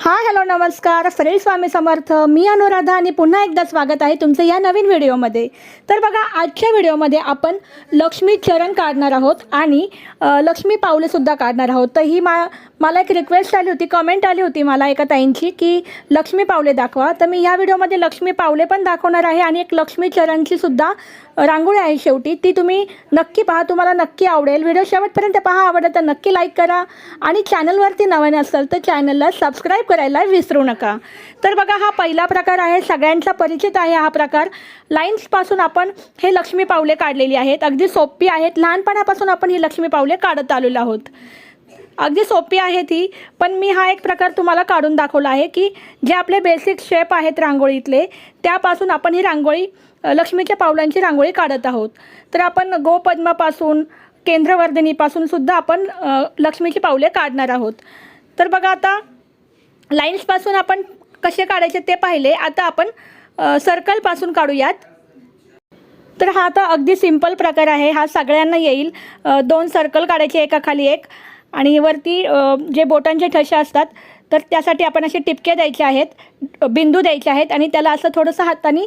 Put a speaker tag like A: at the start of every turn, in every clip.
A: हा हॅलो नमस्कार. सरेल स्वामी समर्थ. मी अनुराधा आणि पुन्हा एकदा स्वागत आहे तुमचं या नवीन व्हिडिओमध्ये. तर बघा आजच्या व्हिडिओमध्ये आपण लक्ष्मी चरण काढणार आहोत आणि लक्ष्मी पावलेसुद्धा काढणार आहोत. तर ही मा मला एक रिक्वेस्ट आली होती कमेंट आली होती मला एका ताईंची की लक्ष्मी पावले दाखवा. तर मी या व्हिडिओमध्ये लक्ष्मी पावले पण दाखवणार आहे आणि एक लक्ष्मी चरणची सुद्धा रांगोळी आहे शेवटी. ती तुम्ही नक्की पहा तुम्हाला नक्की आवडेल. व्हिडिओ शेवटपर्यंत पहा आवडत तर नक्की लाईक करा. आणि चॅनलवरती नवीन असाल तर चॅनलला सबस्क्राईब करायला विसरू नका. तर बघा हा पहिला प्रकार आहे सगळ्यांचा परिचित आहे हा प्रकार. लाईन्सपासून आपण हे लक्ष्मी पावले काढलेली आहेत. अगदी सोपी आहेत. लहानपणापासून आपण ही लक्ष्मी पावले काढत आलेलो आहोत. अगदी सोपी आहे ती पण मी हा एक प्रकार तुम्हाला काढून दाखवला आहे की जे आपले बेसिक शेप आहेत रांगोळीतले त्यापासून आपण ही रांगोळी लक्ष्मीच्या पावलांची रांगोळी काढत आहोत. तर आपण गोपद्मापासून केंद्रवर्धिनीपासून सुद्धा आपण लक्ष्मीची पावले काढणार आहोत. तर बघा आता लाईन्सपासून आपण कसे काढायचे ते पाहिले. आता आपण सर्कलपासून काढूयात. तर हा आता अगदी सिंपल प्रकार आहे. हा सगळ्यांना येईल. दोन सर्कल काढायचे एकाखाली एक. आणि वरती जे बोटांचे ठसे असतात तर त्यासाठी आपण असे टिपके द्यायचे आहेत बिंदू द्यायचे आहेत आणि त्याला असं थोडंसं हाताने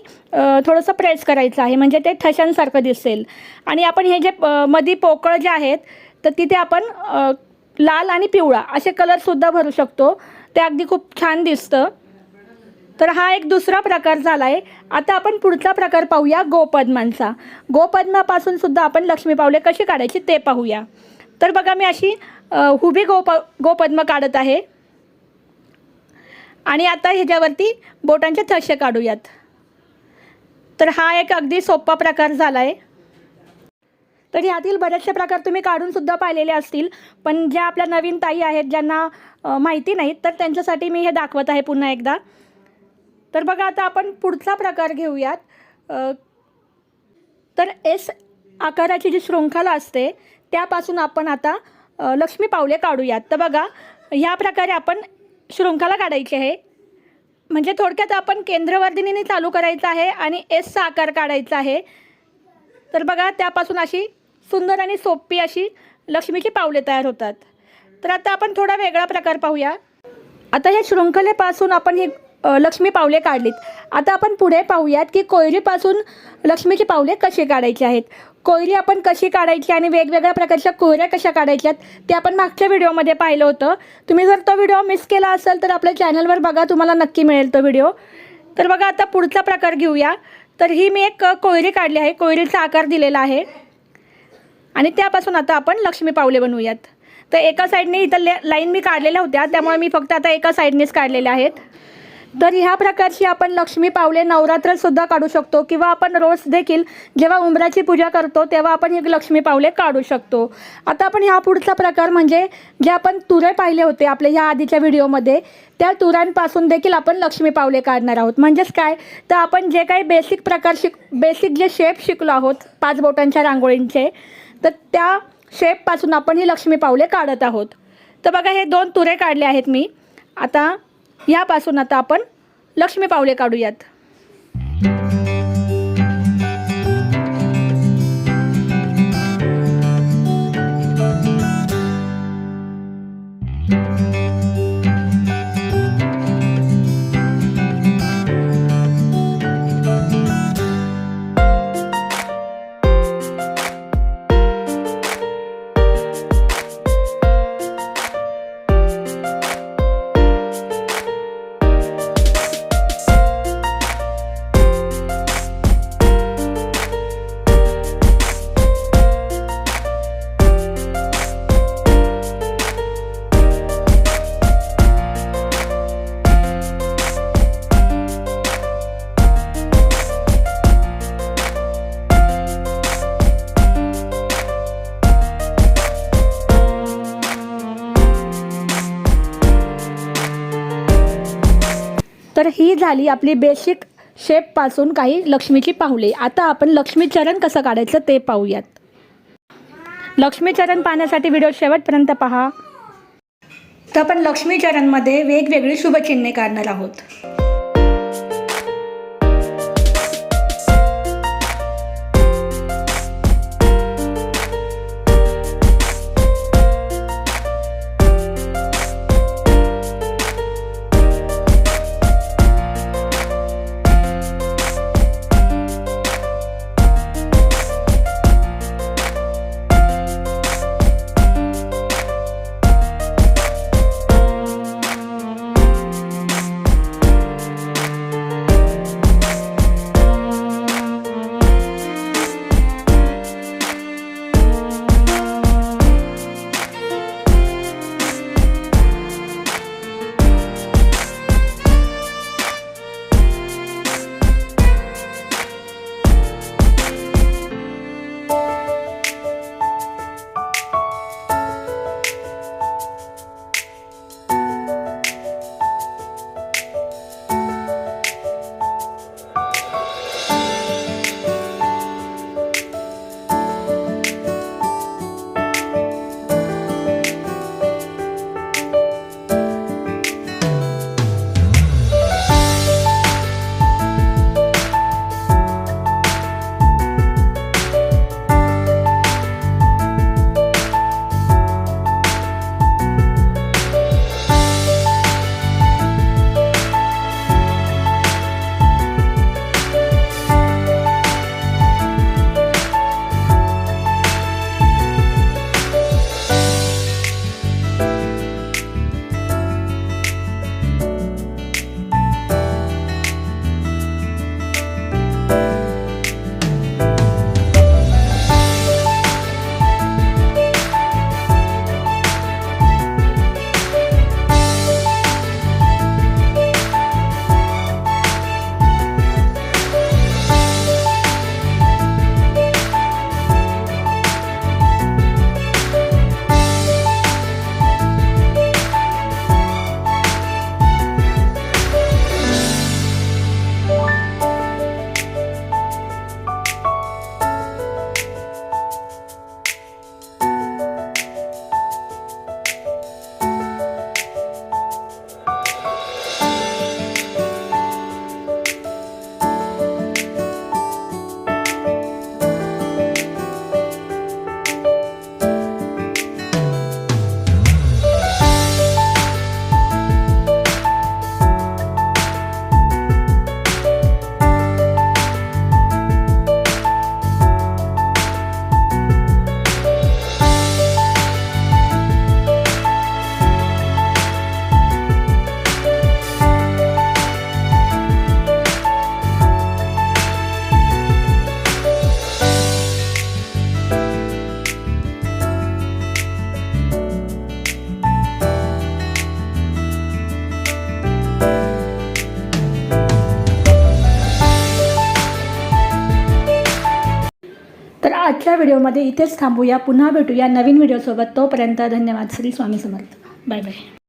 A: थोडंसं प्रेस करायचं आहे म्हणजे ते ठशांसारखं दिसेल. आणि आपण हे जे मधी पोकळ जे आहेत तर तिथे आपण लाल आणि पिवळा असे कलरसुद्धा भरू शकतो. ते अगदी खूप छान दिसतं. तर हा एक दुसरा प्रकार झाला आहे आता आपण पुढचा प्रकार पाहूया गोपद्मांचा. गोपद्मापासून सुद्धा आपण लक्ष्मी पावले कशी काढायची ते पाहूया. तर बघा मी अशी हुबी गोप गोपद्म काढत आहे. आणि आता ह्याच्यावरती बोटांचे ठसे काढूयात. तर हा एक अगदी सोपा प्रकार झाला आहे तर यातील बरेचसे प्रकार तुम्ही काढूनसुद्धा पाहिलेले असतील पण ज्या आपल्या नवीन ताई आहेत ज्यांना माहिती नाहीत तर त्यांच्यासाठी मी हे दाखवत आहे पुन्हा एकदा. तर बघा आता आपण पुढचा प्रकार घेऊयात. तर एस आकाराची जी शृंखला असते त्यापासून आपण आता लक्ष्मी पावले काढूयात. तर बघा ह्या प्रकारे आपण शृंखला काढायची आहे. म्हणजे थोडक्यात आपण केंद्रवर्धिनीने चालू करायचं आहे आणि एसचा आकार काढायचा आहे. तर बघा त्यापासून अशी सुंदर आणि सोपी अशी लक्ष्मीची पावले तयार होतात. तर आता आपण थोडा वेगळा प्रकार पाहूया. आता ह्या शृंखलेपासून आपण ही लक्ष्मी पावले काढलीत. आता आपण पुढे पाहूयात की कोयरीपासून लक्ष्मीची पावले कशी काढायची आहेत. कोयरी आपण कशी काढायची आणि वेगवेगळ्या प्रकारच्या कोयऱ्या कशा काढायच्यात ते आपण मागच्या व्हिडिओमध्ये पाहिलं होतं. तुम्ही जर तो व्हिडिओ मिस केला असेल तर आपल्या चॅनलवर बघा तुम्हाला नक्की मिळेल तो व्हिडिओ. तर बघा आता पुढचा प्रकार घेऊया. तर ही मी एक कोयरी काढली आहे कोयरीचा आकार दिलेला आहे. आणि त्यापासून आता आपण लक्ष्मी पावले बनवूयात. तर एका साईडने इथं ले लाईन मी काढलेल्या होत्या त्यामुळे मी फक्त आता एका साईडनेच काढलेल्या आहेत. तर ह्या प्रकारची आपण लक्ष्मी पावले नवरात्रसुद्धा काढू शकतो किंवा आपण रोज देखील जेव्हा उंबराची पूजा करतो तेव्हा आपण ही लक्ष्मी पावले काढू शकतो. आता आपण ह्या पुढचा प्रकार म्हणजे जे आपण तुरे पाहिले होते आपल्या ह्या आधीच्या व्हिडिओमध्ये त्या तुरांपासून देखील आपण लक्ष्मी पावले काढणार आहोत. म्हणजेच काय? तर आपण जे काही बेसिक प्रकार शिक बेसिक जे शेप शिकलो आहोत पाच बोटांच्या रांगोळींचे तर त्या शेपपासून आपण ही लक्ष्मी पावले काढत आहोत. तर बघा हे दोन तुरे काढले आहेत मी. आता यापासून आता आपण लक्ष्मी पावले काढूयात. तर ही झाली आपली बेसिक शेपपासून काही लक्ष्मीची पाहुले आता आपण लक्ष्मीचरण कसं काढायचं ते पाहूयात. लक्ष्मीचरण पाहण्यासाठी व्हिडिओ शेवटपर्यंत पहा. तर आपण लक्ष्मीचरणमध्ये वेगवेगळी शुभचिन्हे काढणार आहोत. आजच्या व्हिडिओमध्ये इथेच थांबूया. पुन्हा भेटूया नवीन व्हिडिओसोबत. तोपर्यंत धन्यवाद. श्री स्वामी समर्थ. Bye bye.